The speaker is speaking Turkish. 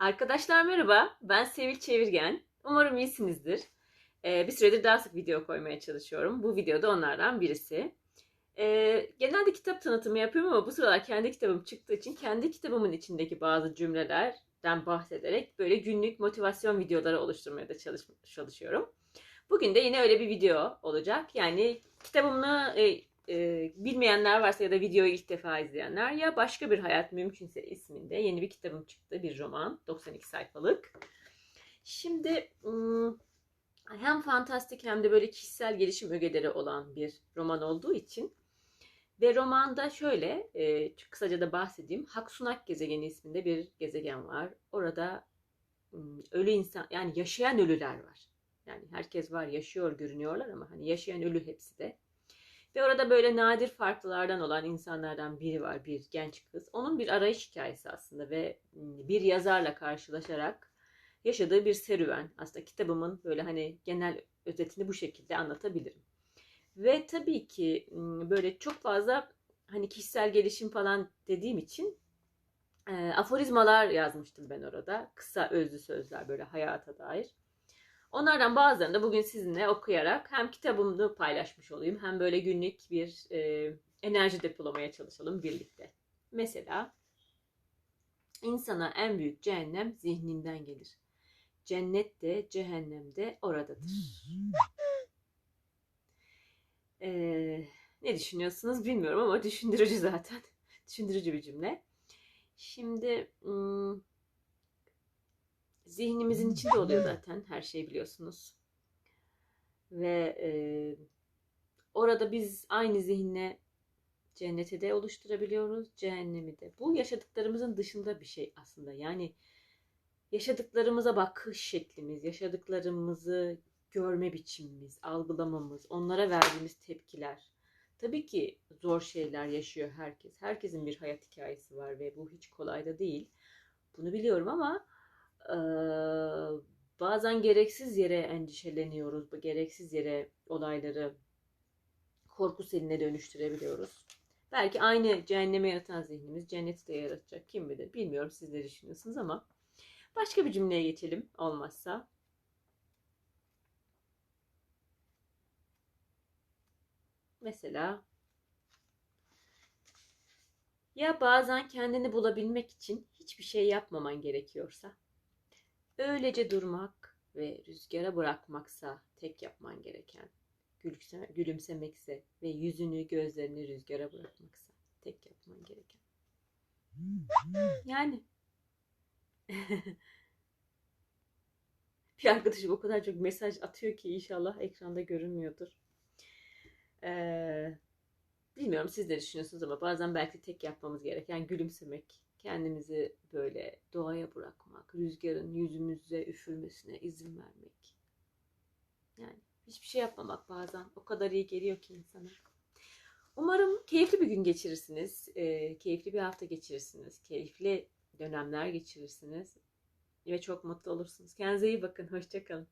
Arkadaşlar merhaba, ben Sevil Çevirgen. Umarım iyisinizdir. Ee, bir süredir daha sık video koymaya çalışıyorum. Bu videoda onlardan birisi. Ee, genelde kitap tanıtımı yapıyorum ama bu sıralar kendi kitabım çıktığı için kendi kitabımın içindeki bazı cümlelerden bahsederek böyle günlük motivasyon videoları oluşturmaya da çalış çalışıyorum. Bugün de yine öyle bir video olacak. Yani kitabımı e, bilmeyenler varsa ya da videoyu ilk defa izleyenler ya başka bir hayat mümkünse isminde yeni bir kitabım çıktı. Bir roman 92 sayfalık. Şimdi hem fantastik hem de böyle kişisel gelişim ögeleri olan bir roman olduğu için ve romanda şöyle kısaca da bahsedeyim. Haksunak gezegeni isminde bir gezegen var. Orada ölü insan yani yaşayan ölüler var. Yani herkes var yaşıyor görünüyorlar ama hani yaşayan ölü hepsi de. Ve orada böyle nadir farklılardan olan insanlardan biri var, bir genç kız. Onun bir arayış hikayesi aslında ve bir yazarla karşılaşarak yaşadığı bir serüven. Aslında kitabımın böyle hani genel özetini bu şekilde anlatabilirim. Ve tabii ki böyle çok fazla hani kişisel gelişim falan dediğim için e, aforizmalar yazmıştım ben orada. Kısa özlü sözler böyle hayata dair. Onlardan bazılarını da bugün sizinle okuyarak hem kitabımı paylaşmış olayım hem böyle günlük bir e, enerji depolamaya çalışalım birlikte. Mesela insana en büyük cehennem zihninden gelir. Cennet de cehennem de oradadır. Ee, ne düşünüyorsunuz bilmiyorum ama düşündürücü zaten. düşündürücü bir cümle. Şimdi ım, zihnimizin içinde oluyor zaten her şey biliyorsunuz. Ve e, orada biz aynı zihinle cenneti de oluşturabiliyoruz, cehennemi de. Bu yaşadıklarımızın dışında bir şey aslında. Yani yaşadıklarımıza bakış şeklimiz, yaşadıklarımızı görme biçimimiz, algılamamız, onlara verdiğimiz tepkiler. Tabii ki zor şeyler yaşıyor herkes. Herkesin bir hayat hikayesi var ve bu hiç kolay da değil. Bunu biliyorum ama bazen gereksiz yere endişeleniyoruz. Gereksiz yere olayları korku seline dönüştürebiliyoruz. Belki aynı cehenneme yaratan zihnimiz cenneti de yaratacak. Kim bilir bilmiyorum siz ne düşünüyorsunuz ama başka bir cümleye geçelim olmazsa. Mesela ya bazen kendini bulabilmek için hiçbir şey yapmaman gerekiyorsa Öylece durmak ve rüzgara bırakmaksa tek yapman gereken. Gülümseme, gülümsemekse ve yüzünü gözlerini rüzgara bırakmaksa tek yapman gereken. Yani bir arkadaşım o kadar çok mesaj atıyor ki inşallah ekranda görünmüyordur. Ee, bilmiyorum siz ne düşünüyorsunuz ama bazen belki tek yapmamız gereken gülümsemek, kendimizi böyle doğaya bırakmak, rüzgarın yüzümüze üfürmesine izin vermek. Yani hiçbir şey yapmamak bazen o kadar iyi geliyor ki insana. Umarım keyifli bir gün geçirirsiniz, e, keyifli bir hafta geçirirsiniz, keyifli dönemler geçirirsiniz ve çok mutlu olursunuz. Kendinize iyi bakın, hoşçakalın.